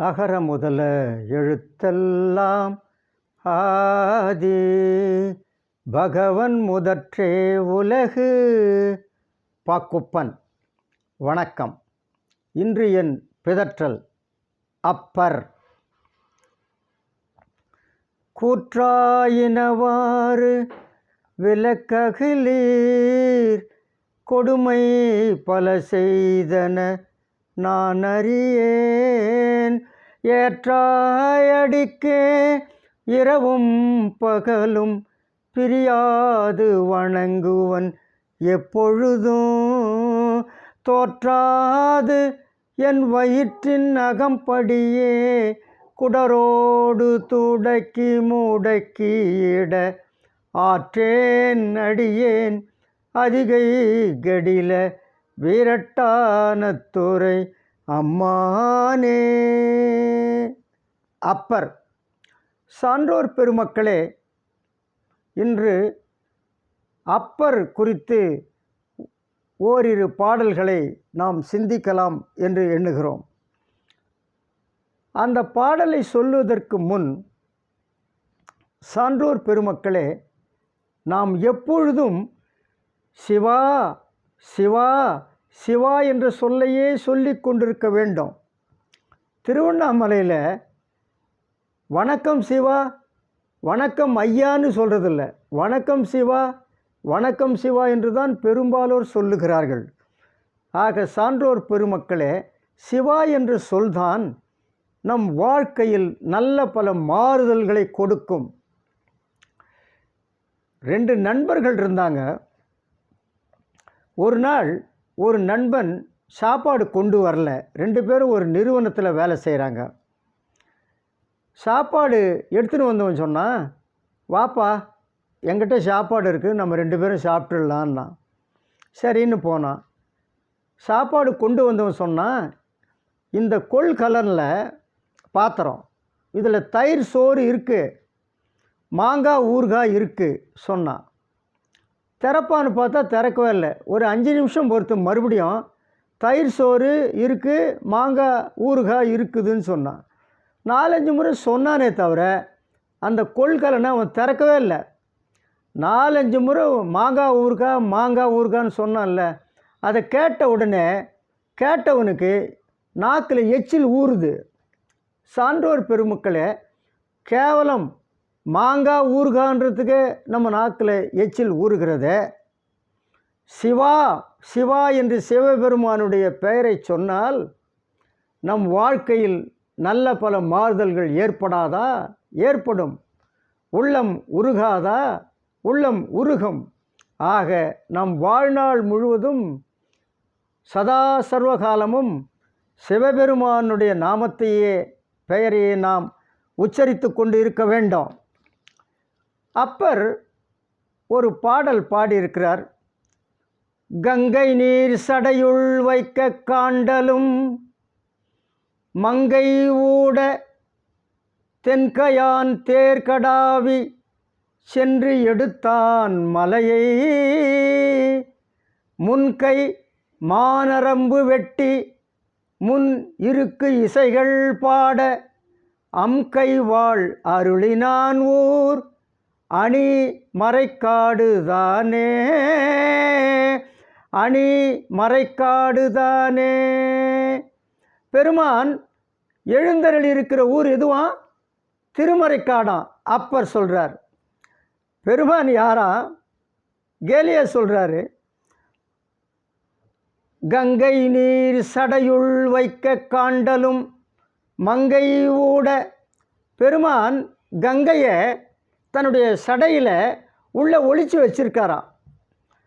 அகர முதல எழுத்தெல்லாம் ஆதி. பகவன் முதற்றே உலகு. பாக்குப்பன் வணக்கம். இன்று என் பிதற்றல் அப்பர். கூற்றாயினவாறு விளக்ககிலீர். கொடுமை பல செய்தன நான் அறியே ஏற்றாயடிக்கே இரவும் பகலும் பிரியாது வணங்குவன் எப்பொழுதும். தோற்றாது என் வயிற்றின் அகம்படியே குடரோடு துடக்கி முடக்கியிட ஆற்றேன் அடியேன் அதிகை கடில வீரட்டான துறை அம்மானே. அப்பர் சான்றோர் பெருமக்களே இன்று அப்பர் குறித்து ஓரிரு பாடல்களை நாம் சிந்திக்கலாம் என்று எண்ணுகிறோம். அந்த பாடலை சொல்லுவதற்கு முன் சான்றோர் பெருமக்களே நாம் எப்பொழுதும் சிவா சிவா சிவா என்ற சொல்லையே சொல்லி கொண்டிருக்க வேண்டும். திருவண்ணாமலையில் வணக்கம் சிவா வணக்கம் ஐயான்னு சொல்கிறதில்ல வணக்கம் சிவா வணக்கம் சிவா என்று தான் பெரும்பாலோர் சொல்லுகிறார்கள். ஆக சான்றோர் பெருமக்களே சிவா என்ற சொல்தான் நம் வாழ்க்கையில் நல்ல பல மாறுதல்களை கொடுக்கும். ரெண்டு நண்பர்கள் இருந்தாங்க. ஒரு நாள் ஒரு நண்பன் சாப்பாடு கொண்டு வரல. ரெண்டு பேரும் ஒரு நிறுவனத்தில் வேலை செய்கிறாங்க சாப்பாடு எடுத்துன்னு வந்தவன் சொன்னான் வாப்பா எங்கிட்ட சாப்பாடு இருக்குது நம்ம ரெண்டு பேரும் சாப்பிட்டுடலான்னா சரின்னு போனான். சாப்பாடு கொண்டு வந்தவன் சொன்னான் இந்த கொள் கலரில் பாத்திரம் இதில் தயிர் சோறு இருக்குது மாங்காய் ஊறுகாய் இருக்குது சொன்னான். திறப்பான்னு பார்த்தா திறக்கவே இல்லை. ஒரு அஞ்சு நிமிஷம் பொறுத்து மறுபடியும் தயிர் சோறு இருக்குது மாங்காய் ஊறுகாய் இருக்குதுன்னு சொன்னான். நாலஞ்சு முறை சொன்னானே தவிர அந்த கொள்கலனை அவன் திறக்கவே இல்லை. நாலஞ்சு முறை மாங்காய் ஊறுகாய் மாங்காய் ஊறுகான்னு சொன்னான்ல அதை கேட்ட உடனே கேட்டவனுக்கு நாக்கில் எச்சில் ஊறுது. சான்றோர் பெருமக்களே கேவலம் மாங்காய் ஊறுகான்றதுக்கு நம்ம நாக்கில் எச்சில் ஊறுகிறது. சிவா சிவா என்று சிவபெருமானுடைய பெயரை சொன்னால் நம் வாழ்க்கையில் நல்ல பல மாறுதல்கள் ஏற்படாதா? ஏற்படும். உள்ளம் உருகாதா? உள்ளம் உருகும். ஆக நம் வாழ்நாள் முழுவதும் சதா சர்வகாலமும் சிவபெருமானுடைய நாமத்தையே பெயரையே நாம் உச்சரித்து கொண்டு இருக்க வேண்டும். அப்பர் ஒரு பாடல் பாடியிருக்கிறார். கங்கை நீர் சடையுள் வைக்க காண்டலும் மங்கை ஊட தென்கையான் தேர்கடாவி சென்று எடுத்தான் மலையை. முன்கை மானரம்பு வெட்டி முன் இருக்கு இசைகள் பாட அம்கை வாழ் அருளினான் ஊர். அணி மறைக்காடுதானே அணி மறைக்காடுதானே பெருமான் எழுந்தருள் இருக்கிற ஊர் எதுவா? திருமறைக்காடாம் அப்பர் சொல்கிறார் பெருமான் யாரா? கேலியா சொல்கிறாரு கங்கை நீர் சடையுள் வைக்க காண்டலும் மங்கை ஊட. பெருமான் கங்கையை தன்னுடைய சடையில் உள்ளே ஒளிச்சு வச்சுருக்காராம்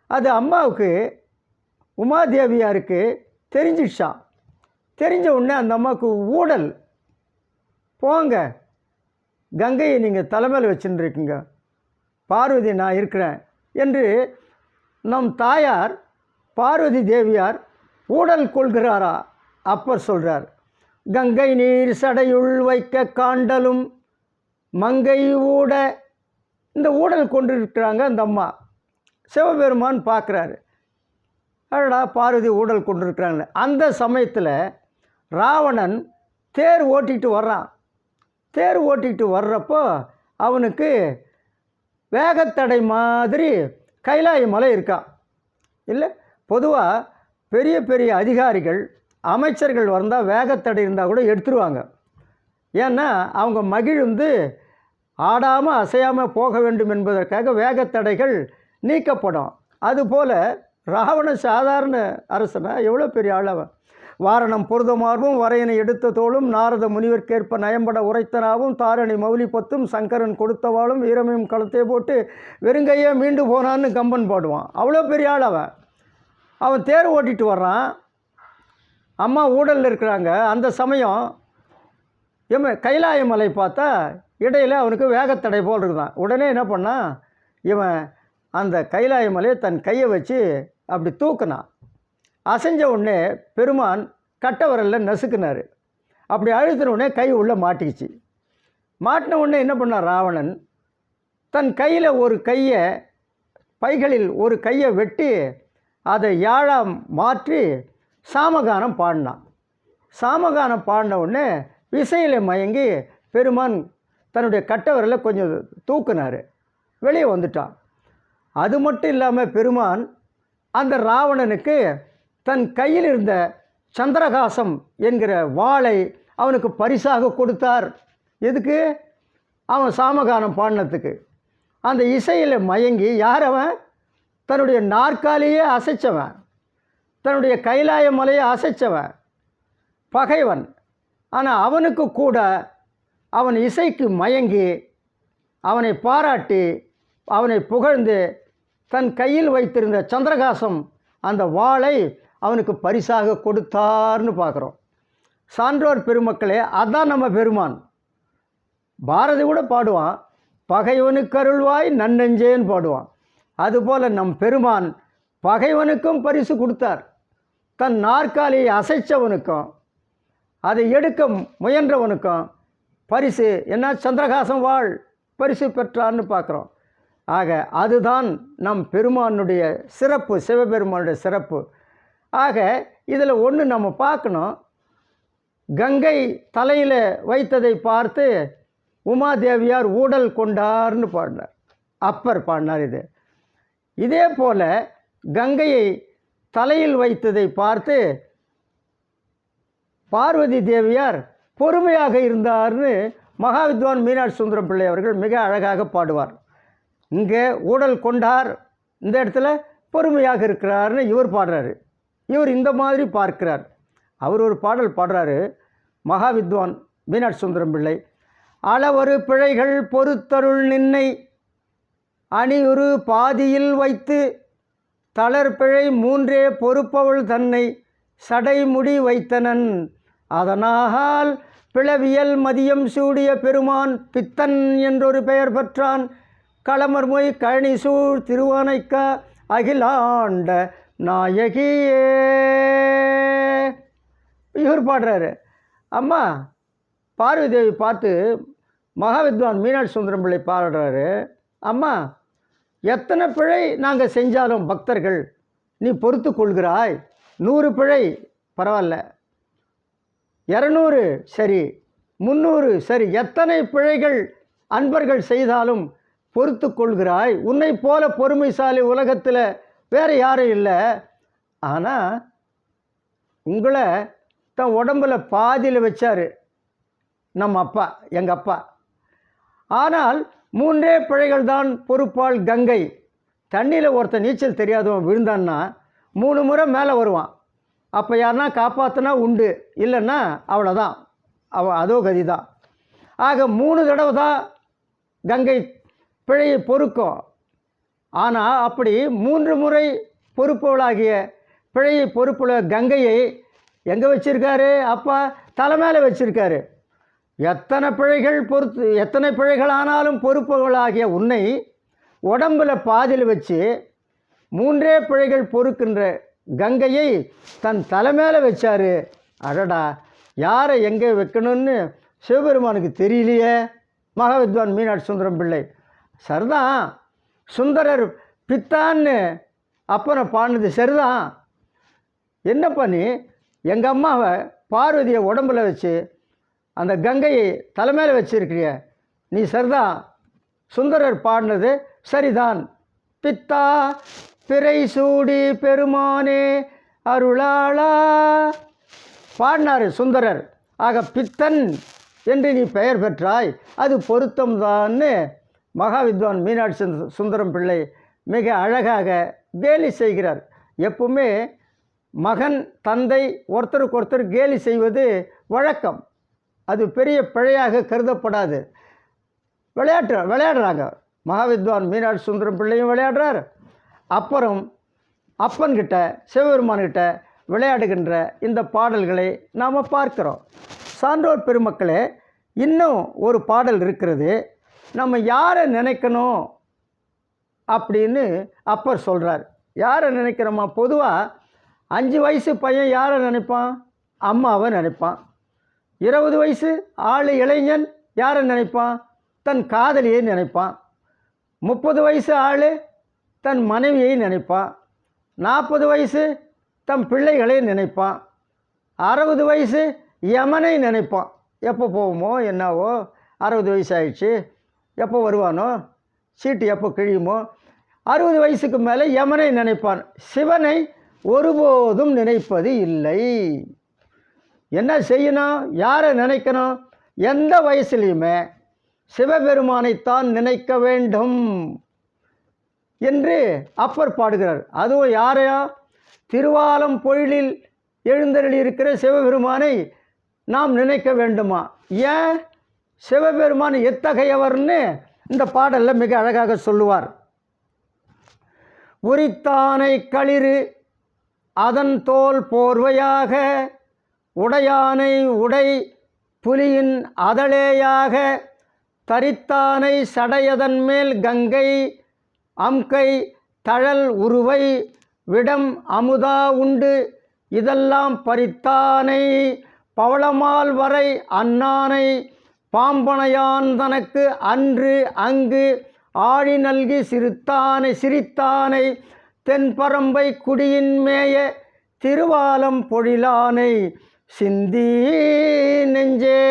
அது அம்மாவுக்கு உமாதேவியாருக்கு தெரிஞ்சிடுச்சான் தெரிஞ்ச உடனே அந்த அம்மாவுக்கு ஊடல். போங்க கங்கையை நீங்கள் தலைமையில் வச்சுருக்கீங்க பார்வதி நான் இருக்கிறேன் என்று நம் தாயார் பார்வதி தேவியார் ஊடல் கொள்கிறாரா? அப்பர் சொல்கிறார் கங்கை நீர் சடையுள் வைக்க காண்டலும் மங்கை ஊட இந்த ஊடல் கொண்டு இருக்கிறாங்க அந்த அம்மா. சிவபெருமான் பார்க்குறாரு. அடடா பார்வதி ஊடல் கொண்டிருக்கிறாங்க. அந்த சமயத்தில் ராவணன் தேர் ஓட்டிகிட்டு வர்றான். தேர் ஓட்டிகிட்டு வர்றப்போ அவனுக்கு வேகத்தடை மாதிரி கைலாய மலை இருக்கான் இல்லை பொதுவாக பெரிய பெரிய அதிகாரிகள் அமைச்சர்கள் வந்தால் வேகத்தடை இருந்தால் கூட எடுத்துருவாங்க. ஏன்னா அவங்க மகிழ்ந்து ஆடாமல் அசையாமல் போக வேண்டும் என்பதற்காக வேகத்தடைகள் நீக்கப்படும். அதுபோல் ராவணன் சாதாரண அரசனா எவ்வளோ பெரிய ஆள் அவன்? வாரணம் பொருதமார்பும் வரையனை எடுத்த தோளும் நாரத முனிவர்க்கேற்ப நயம்பட உரைத்தனாவும் தாரணி மௌலி பத்தும் சங்கரன் கொடுத்தவாளும் வீரமையும் களத்தை போட்டு வெறுங்கையே மீண்டு போனான்னு கம்பன் பாடுவான். அவ்வளோ பெரிய ஆள் அவன். அவன் தேர் ஓட்டிட்டு வர்றான். அம்மா ஊடலில் இருக்கிறாங்க. அந்த சமயம் எம் கைலாய மலை பார்த்தா இடையில் அவனுக்கு வேகத்தடை போல் இருக்குதான் உடனே என்ன பண்ணான் இவன் அந்த கைலாய மலையை தன் கையை வச்சு அப்படி தூக்குனான் அசைஞ்ச உடனே பெருமான் கட்டவரல்ல விரலில் நசுக்குனார். அப்படி அழுத்தின உடனே கை உள்ளே மாட்டிக்கிச்சு. மாட்டின உடனே என்ன பண்ணான் ராவணன் தன் கையில் ஒரு கையை பைகளில் ஒரு கையை வெட்டி அதை யாழாம் மாற்றி சாமகானம் பாடினான். சாமகானம் பாடின உடனே விசையில் மயங்கி பெருமான் தன்னுடைய கட்டவரில் கொஞ்சம் தூக்குனார். வெளியே வந்துட்டான். அது மட்டும் இல்லாமல் பெருமான் அந்த ராவணனுக்கு தன் கையில் இருந்த சந்திரகாசம் என்கிற வாளை அவனுக்கு பரிசாக கொடுத்தார். எதுக்கு? அவன் சாமகானம் பாடினத்துக்கு அந்த இசையில் மயங்கி யார் அவன்? தன்னுடைய நாற்காலியே அசைச்சவன். தன்னுடைய கைலாய மலையை அசைச்சவன். பகைவன். ஆனால் அவனுக்கு கூட அவன் இசைக்கு மயங்கி அவனை பாராட்டி அவனை புகழ்ந்து தன் கையில் வைத்திருந்த சந்திரகாசம் அந்த வாளை அவனுக்கு பரிசாக கொடுத்தார்னு பார்க்குறோம். சான்றோர் பெருமக்களே அதான் நம்ம பெருமான். பாரதி கூட பாடுவான் பகைவனுக்கு அருள்வாய் நன்னெஞ்சேன்னு பாடுவான். அதுபோல் நம் பெருமான் பகைவனுக்கும் பரிசு கொடுத்தார். தன் நாற்காலியை அசைச்சவனுக்கும் அதை எடுக்க முயன்றவனுக்கும் பரிசு என்ன? சந்திரகாசம் வாழ் பரிசு பெற்றான்னு பார்க்குறோம். ஆக அதுதான் நம் பெருமானுடைய சிறப்பு சிவபெருமானுடைய சிறப்பு. ஆக இதில் ஒன்று நம்ம பார்க்கணும். கங்கை தலையில் வைத்ததை பார்த்து உமாதேவியார் ஊடல் கொண்டார்னு பாடினார். அப்பர் பாடினார் இது. இதே போல் கங்கையை தலையில் வைத்ததை பார்த்து பார்வதி தேவியார் பொறுமையாக இருந்தார்னு மகாவித்வான் மீனாட்சி சுந்தரம் பிள்ளை அவர்கள் மிக அழகாக பாடுவார். இங்கே ஊடல் கொண்டார் இந்த இடத்துல பொறுமையாக இருக்கிறார்னு இவர் பாடுறாரு. இவர் இந்த மாதிரி பார்க்கிறார். அவர் ஒரு பாடல் பாடுறாரு மகாவித்வான் மீனாட்சி சுந்தரம் பிள்ளை அளவரு பிழைகள் பொறுத்தருள் நின்னை அணியுறு பாதியில் வைத்து தளர்பிழை மூன்றே பொறுப்பவள் தன்னை சடைமுடி வைத்தனன் அதனால் பிளவியல் மதியம் சூடிய பெருமான் பித்தன் என்றொரு பெயர் பெற்றான். களமர்மொய் கழனி சூழ் திருவானைக்கா அகிலாண்ட நாயகியே. இவர் பாடுறாரு. அம்மா பார்வதி தேவி பார்த்து மகாவித்வான் மீனாட்சி சுந்தரம் பிள்ளை பாடுறாரு. அம்மா எத்தனை பிழை நாங்கள் செஞ்சாலும் பக்தர்கள் நீ பொறுத்து கொள்கிறாய். நூறு பிழை பரவாயில்ல. இரநூறு சரி முந்நூறு சரி எத்தனை பிழைகள் அன்பர்கள் செய்தாலும் பொறுத்து கொள்கிறாய்? உன்னை போல பொறுமைசாலி உலகத்தில் வேறு யாரும் இல்லை. ஆனால் உங்களை தன் உடம்பில் பாதியில் வச்சார் நம்ம அப்பா எங்கள் அப்பா. ஆனால் மூன்றே பிழைகள் தான் பொறுப்பாள் கங்கை. தண்ணியில் ஒருத்தன் நீச்சல் தெரியாதவன் விழுந்தான்னா மூணு முறை மேலே வருவான். அப்போ யாருன்னா காப்பாற்றினா உண்டு. இல்லைன்னா அவ்வளோதான் அவன் அதோ கதி தான் ஆக மூணு தடவை தான் கங்கை பிழையை பொறுக்கும். ஆனால் அப்படி மூன்று முறை பொறுப்புகளாகிய பிழையை பொறுப்புள்ள கங்கையை எங்கே வச்சிருக்காரு? அப்பா தலை மேலே வச்சுருக்காரு. எத்தனை பிழைகள் பொறுத்து எத்தனை பிழைகள் ஆனாலும் பொறுப்புகளாகிய உன்னை உடம்புல பாதியில் வச்சு மூன்றே பிழைகள் பொறுக்கின்ற கங்கையை தன் தலை மேலே அடடா யாரை எங்கே வைக்கணும்னு சிவபெருமானுக்கு தெரியலையே. மகாவித்வான் மீனாட்சி சுந்தரம் பிள்ளை. சரிதான் சுந்தரர் பித்தான்னு அப்பனை பாடினது சரிதான். என்ன பண்ணி எங்கள் அம்மாவை பார்வதியை உடம்புல வச்சு அந்த கங்கையை தலைமையில் வச்சுருக்கிறிய. நீ சரிதான் சுந்தரர் பாடினது சரிதான். பித்தா பிறை சூடி பெருமானே அருளாளா. பாடினார் சுந்தரர் ஆக பித்தன் என்று நீ பெயர் பெற்றாய் அது பொருத்தம்தான்னு மகாவித்வான் மீனாட்சி சுந்தரம் பிள்ளை மிக அழகாக கேலி செய்கிறார். எப்பவுமே மகன் தந்தை ஒருத்தருக்கு ஒருத்தர் கேலி செய்வது வழக்கம். அது பெரிய பிழையாக கருதப்படாது. விளையாட்டு விளையாடுறாங்க. மகாவித்வான் மீனாட்சி சுந்தரம் பிள்ளையும் விளையாடுறார். அப்புறம் அப்பன்கிட்ட சிவபெருமான்கிட்ட விளையாடுகின்ற இந்த பாடல்களை நாம் பார்க்கிறோம். சான்றோர் பெருமக்களே இன்னும் ஒரு பாடல் இருக்கிறது. நம்ம யாரை நினைக்கணும்? அப்படின்னு அப்பர் சொல்கிறார் யாரை நினைக்கிறோமா? பொதுவாக அஞ்சு வயசு பையன் யாரை நினைப்பான்? அம்மாவை நினைப்பான். இருபது வயசு ஆள் இளைஞன் யாரை நினைப்பான்? தன் காதலியை நினைப்பான். முப்பது வயசு ஆள் தன் மனைவியை நினைப்பான் நாற்பது வயசு தன் பிள்ளைகளை நினைப்பான் அறுபது வயசு யமனை நினைப்பான் எப்போ போவோமோ என்னவோ அறுபது வயசு ஆயிடுச்சு எப்போ வருவானோ சீட்டு எப்போ கிழியுமோ அறுபது வயசுக்கு மேலே யமனை நினைப்பான். சிவனை ஒருபோதும் நினைப்பது இல்லை. என்ன செய்யணும்? யாரை நினைக்கணும்? எந்த வயசுலையுமே சிவபெருமானைத்தான் நினைக்க வேண்டும். என்று அப்பர் பாடுகிறார். அதுவும் யாரையா? திருவாலம் பொழிலில் எழுந்தருளி இருக்கிற சிவபெருமானை நாம் நினைக்க வேண்டுமா? ஏன்? சிவபெருமான் எத்தகையவர்னு இந்த பாடலில் மிக அழகாக சொல்லுவார். உரித்தானை களிறு அதன் தோல் போர்வையாக உடையானை உடை புலியின் அதழேயாக தரித்தானை சடையதன் மேல் கங்கை அம்கை தழல் உருவை விடம் அமுதா உண்டு. இதெல்லாம் பறித்தானை பவளமால் வரை அன்னானை பாம்பனையான் தனக்கு அன்று அங்கு ஆழி நல்கி சிறுத்தானை சிரித்தானை தென்பரம்பை குடியின் மேய திருவாலம் பொழிலானை சிந்தி நெஞ்சே.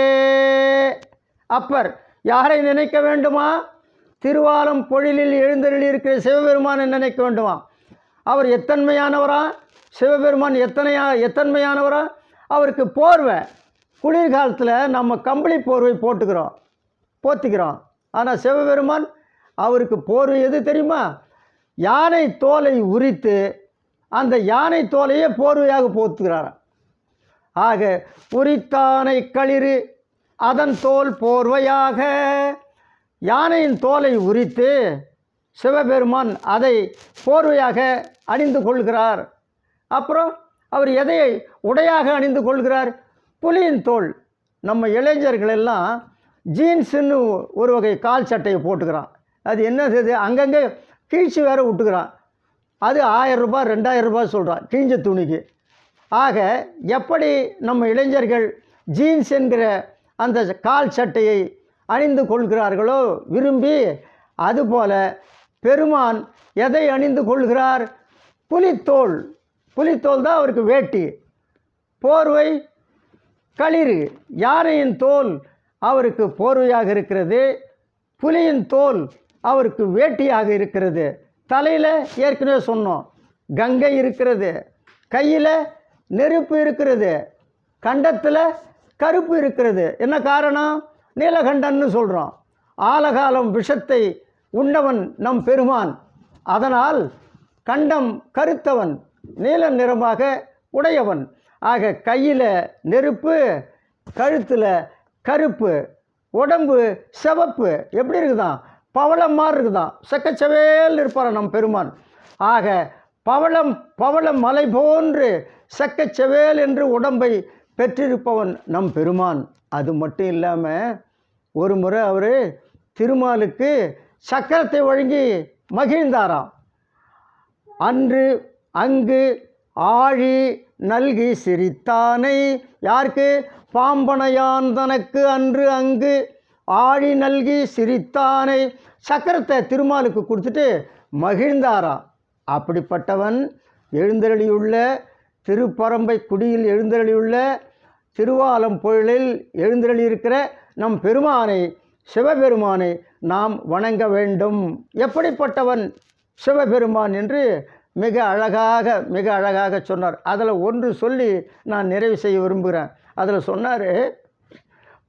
அப்பர் யாரை நினைக்க வேண்டுமா? திருவாலம் பொழிலில் எழுந்தருளி இருக்கிற சிவபெருமானை நினைக்க வேண்டுமா? அவர் எத்தன்மையானவரா? சிவபெருமான் எத்தனையா எத்தன்மையானவரா? அவருக்கு போர்வை. குளிர்காலத்தில் நம்ம கம்பளி போர்வை போட்டுக்கிறோம் போத்திக்கிறோம். ஆனால் சிவபெருமான் அவருக்கு போர்வை எது தெரியுமா? யானை தோலை உரித்து அந்த யானை தோலையே போர்வையாக போத்துக்கிறாராம் ஆக உரித்தானை களிறு அதன் தோல் போர்வையாக. யானையின் தோலை உரித்து சிவபெருமான் அதை போர்வையாக அணிந்து கொள்கிறார். அப்புறம் அவர் எதை உடையாக அணிந்து கொள்கிறார்? புலியின் தோல். நம்ம இளைஞர்கள் எல்லாம் ஜீன்ஸுன்னு ஒரு வகை கால் சட்டையை போட்டுக்கிறான். அது என்னது அங்கங்கே கீழ்ச்சி வேறு விட்டுக்கிறான் அது ஆயிரம் ரூபாய் ரெண்டாயிரம் ரூபாய் சொல்கிறான் கிழிஞ்ச துணிக்கு. ஆக எப்படி நம்ம இளைஞர்கள் ஜீன்ஸ் என்கிற அந்த கால் சட்டையை அணிந்து கொள்கிறார்களோ விரும்பி அதுபோல பெருமான் எதை அணிந்து கொள்கிறார்? புலித்தோல். புலித்தோல் தான் அவருக்கு வேட்டி. போர்வை களிறு. யானையின் தோல் அவருக்கு போர்வையாக இருக்கிறது. புலியின் தோல் அவருக்கு வேட்டியாக இருக்கிறது. தலையில் ஏற்கனவே சொன்னோம் கங்கை இருக்கிறது. கையில் நெருப்பு இருக்கிறது. கண்டத்தில் கருப்பு இருக்கிறது. என்ன காரணம்? நீலகண்டன்னு சொல்கிறோம் ஆலகாலம் விஷத்தை உண்டவன் நம் பெருமான். அதனால் கண்டம் கருத்தவன் நீல நிறமாக உடையவன். ஆக கையில் நெருப்பு கழுத்தில் கருப்பு உடம்பு சிவப்பு. எப்படி இருக்குதான் பவளம் மாதிரி இருக்குதான் செக்கச்சவேல் இருப்பார் நம் பெருமான். ஆக பவளம் பவளம் மலை போன்று செக்கச்சவேல் என்று உடம்பை பெற்றிருப்பவன் நம் பெருமான். அது மட்டும் இல்லாமல் ஒரு முறை அவர் திருமாலுக்கு சக்கரத்தை வழங்கி மகிழ்ந்தாராம். அன்று அங்கு ஆழி நல்கி சிரித்தானை யாருக்கு? பாம்பனையான் தனக்கு அன்று அங்கு ஆழி நல்கி சிரித்தானை சக்கரத்தை திருமாலுக்கு கொடுத்துட்டு மகிழ்ந்தாராம். அப்படிப்பட்டவன் எழுந்தருளியுள்ள திருப்பரம்பை குடியில் எழுந்தருளியுள்ள திருவாலம் பொழிலில் எழுந்தருளியிருக்கிற நம் பெருமானை சிவபெருமானை நாம் வணங்க வேண்டும். எப்படிப்பட்டவன் சிவபெருமான் என்று மிக அழகாக மிக அழகாக சொன்னார். அதில் ஒன்று சொல்லி நான் நிறைவு செய்ய விரும்புகிறேன். அதில் சொன்னார்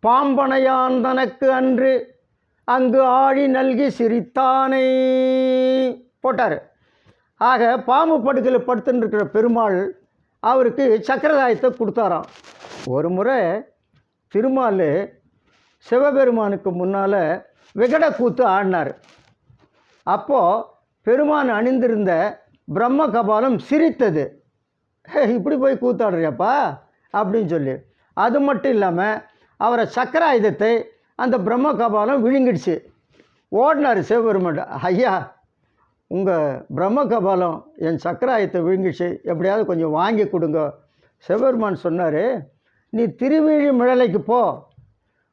பாம்பனையான் தனக்கு அன்று அங்கு ஆழி நல்கி சிரித்தானை போட்டார். ஆக பாம்பு படுக்கையில் படுத்துன்னு இருக்கிற பெருமாள் அவருக்கு சக்கரதாயத்தை கொடுத்தாராம். ஒரு முறை திருமால் சிவபெருமானுக்கு முன்னால் விகட கூத்து ஆடினார். அப்போது பெருமான் அணிந்திருந்த பிரம்ம கபாலம் சிரித்தது. "ஹே, இப்படி போய் கூத்தாடுறியாப்பா? அப்படின்னு சொல்லி. அது மட்டும் இல்லாமல் அவரை சக்கர ஆயுதத்தை அந்த பிரம்ம கபாலம் விழுங்கிடுச்சு. ஓடினார் சிவபெருமான். ஐயா உங்கள் பிரம்ம கபாலம் என் சக்கராயத்தை வீங்கிச்சு எப்படியாவது கொஞ்சம் வாங்கி கொடுங்க. சிவபெருமான் சொன்னார் நீ திருவிழி மிழலைக்கு போ.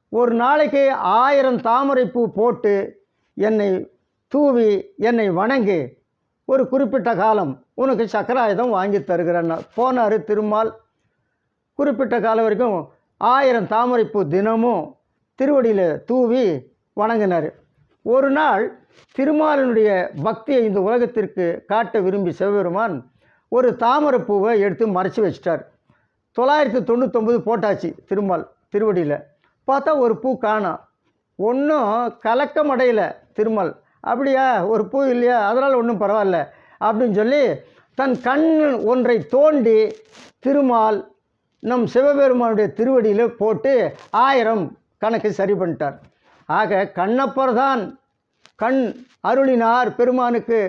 ஒரு நாளைக்கு ஆயிரம் தாமரைப்பூ போட்டு என்னை தூவி என்னை வணங்கி. ஒரு குறிப்பிட்ட காலம் உனக்கு சக்கராயுதம் வாங்கி தருகிறேன்னா போனார் திருமால். குறிப்பிட்ட காலம் வரைக்கும் ஆயிரம் தாமரைப்பூ தினமும் திருவடியில் தூவி வணங்கினார். ஒரு நாள் திருமாலினுடைய பக்தியை இந்த உலகத்திற்கு காட்ட விரும்பி சிவபெருமான் ஒரு தாமரைப்பூவை எடுத்து மறைச்சி வச்சிட்டார். தொள்ளாயிரத்தி தொண்ணூத்தொம்பது போட்டாச்சு திருமால் திருவடியில். பார்த்தா ஒரு பூ காணோம் ஒன்றும் கலக்கம் அடையல திருமால். அப்படியா ஒரு பூ இல்லையா? அதனால் ஒன்றும் பரவாயில்ல அப்படின்னு சொல்லி தன் கண் ஒன்றை தோண்டி திருமால் நம் சிவபெருமானுடைய திருவடியில் போட்டு ஆயிரம் கணக்கு சரி பண்ணிட்டார். ஆக கண்ணப்பர் தான் கண் அருளினார் பெருமானுக்கு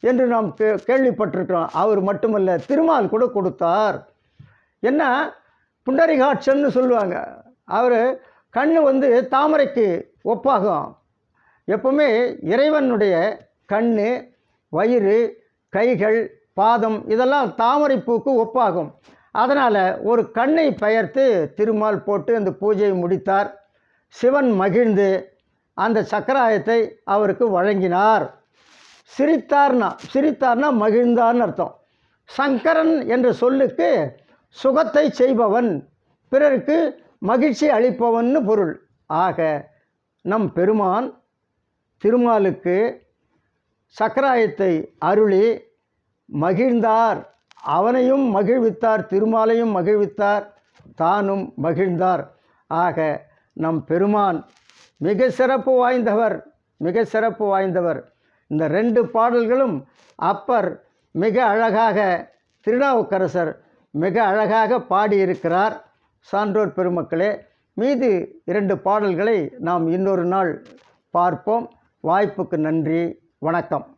என்று நாம் கே கேள்விப்பட்டிருக்கிறோம். அவர் மட்டுமல்ல திருமால் கூட கொடுத்தார். என்ன? புண்டரிகாட்சன்னு சொல்லுவாங்க. அவர் கண் வந்து தாமரைக்கு ஒப்பாகும். எப்பவுமே இறைவனுடைய கண் வயிறு கைகள் பாதம் இதெல்லாம் தாமரை பூக்கு ஒப்பாகும். அதனால் ஒரு கண்ணை பெயர்த்து திருமால் போட்டு அந்த பூஜையை முடித்தார். சிவன் மகிழ்ந்து அந்த சக்கராயத்தை அவருக்கு வழங்கினார். சிரித்தார்னா சிரித்தார்னா மகிழ்ந்தார்னு அர்த்தம். சங்கரன் என்ற சொல்லுக்கு சுகத்தை செய்பவன் பிறருக்கு மகிழ்ச்சி அளிப்பவன்னு பொருள். ஆக நம் பெருமான் திருமாலுக்கு சக்கராயத்தை அருளி மகிழ்ந்தார். அவனையும் மகிழ்வித்தார் திருமாலையும் மகிழ்வித்தார் தானும் மகிழ்ந்தார். ஆக நம் பெருமான் மிக சிறப்பு வாய்ந்தவர் மிக சிறப்பு வாய்ந்தவர். இந்த ரெண்டு பாடல்களும் அப்பர் மிக அழகாக திருநாவுக்கரசர் மிக அழகாக பாடியிருக்கிறார். சான்றோர் பெருமக்களே மீது இரண்டு பாடல்களை நாம் இன்னொரு நாள் பார்ப்போம். வாய்ப்புக்கு நன்றி. வணக்கம்.